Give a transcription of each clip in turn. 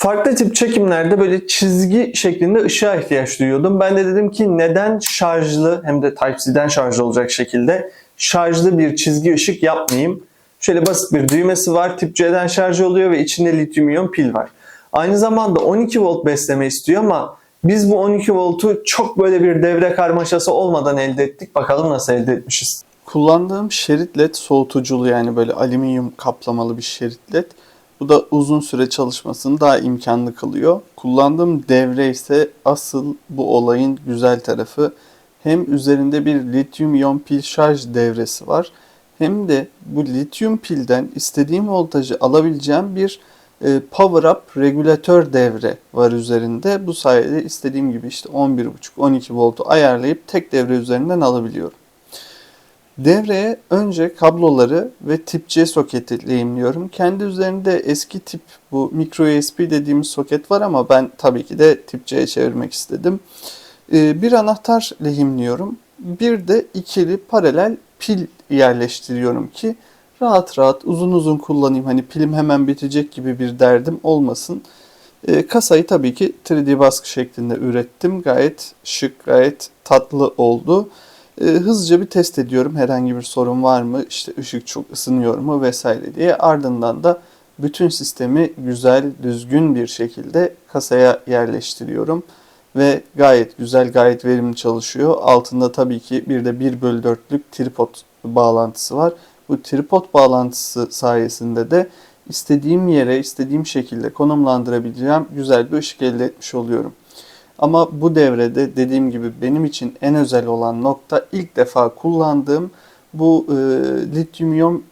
Farklı tip çekimlerde böyle çizgi şeklinde ışığa ihtiyaç duyuyordum. Ben de dedim ki neden şarjlı hem de Type-C'den şarjlı olacak şekilde şarjlı bir çizgi ışık yapmayayım. Şöyle basit bir düğmesi var. Tip C'den şarj oluyor ve içinde lityum iyon pil var. Aynı zamanda 12 volt besleme istiyor ama biz bu 12 voltu çok böyle bir devre karmaşası olmadan elde ettik. Bakalım nasıl elde etmişiz. Kullandığım şerit led soğutuculu yani böyle alüminyum kaplamalı bir şerit led. Bu da uzun süre çalışmasını daha imkanlı kılıyor. Kullandığım devre ise asıl bu olayın güzel tarafı. Hem üzerinde bir lityum iyon pil şarj devresi var. Hem de bu lityum pilden istediğim voltajı alabileceğim bir e, power up regülatör devre var üzerinde. Bu sayede istediğim gibi işte 11.5-12 voltu ayarlayıp tek devre üzerinden alabiliyorum. Devreye önce kabloları ve tip C soketi lehimliyorum. Kendi üzerinde eski tip bu micro USB dediğimiz soket var ama ben tabii ki de tip C'ye çevirmek istedim. Ee, Bir anahtar lehimliyorum. Bir de ikili paralel pil yerleştiriyorum ki rahat rahat uzun uzun kullanayım. Hani pilim hemen bitecek gibi bir derdim olmasın. Ee, kasayı tabii ki 3D baskı şeklinde ürettim. Gayet şık, gayet tatlı oldu. Ee, hızlıca bir test ediyorum. Herhangi bir sorun var mı? İşte ışık çok ısınıyor mu vesaire diye. Ardından da bütün sistemi güzel, düzgün bir şekilde kasaya yerleştiriyorum. Ve gayet güzel, gayet verimli çalışıyor. Altında tabii ki bir de 1 bölü 4'lük tripod bağlantısı var. Bu tripod bağlantısı sayesinde de istediğim yere, istediğim şekilde konumlandırabileceğim güzel bir ışık elde etmiş oluyorum. Ama bu devrede dediğim gibi benim için en özel olan nokta ilk defa kullandığım bu e, lityum iyon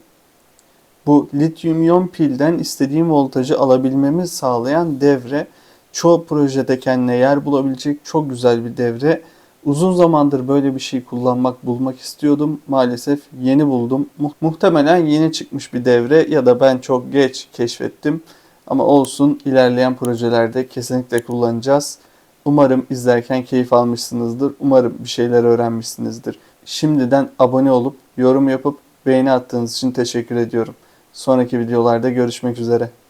bu lityum iyon pilden istediğim voltajı alabilmemi sağlayan devre. Çoğu projede kendine yer bulabilecek çok güzel bir devre. Uzun zamandır böyle bir şey kullanmak, bulmak istiyordum. Maalesef yeni buldum. Mu- muhtemelen yeni çıkmış bir devre ya da ben çok geç keşfettim. Ama olsun ilerleyen projelerde kesinlikle kullanacağız. Umarım izlerken keyif almışsınızdır. Umarım bir şeyler öğrenmişsinizdir. Şimdiden abone olup yorum yapıp beğeni attığınız için teşekkür ediyorum. Sonraki videolarda görüşmek üzere.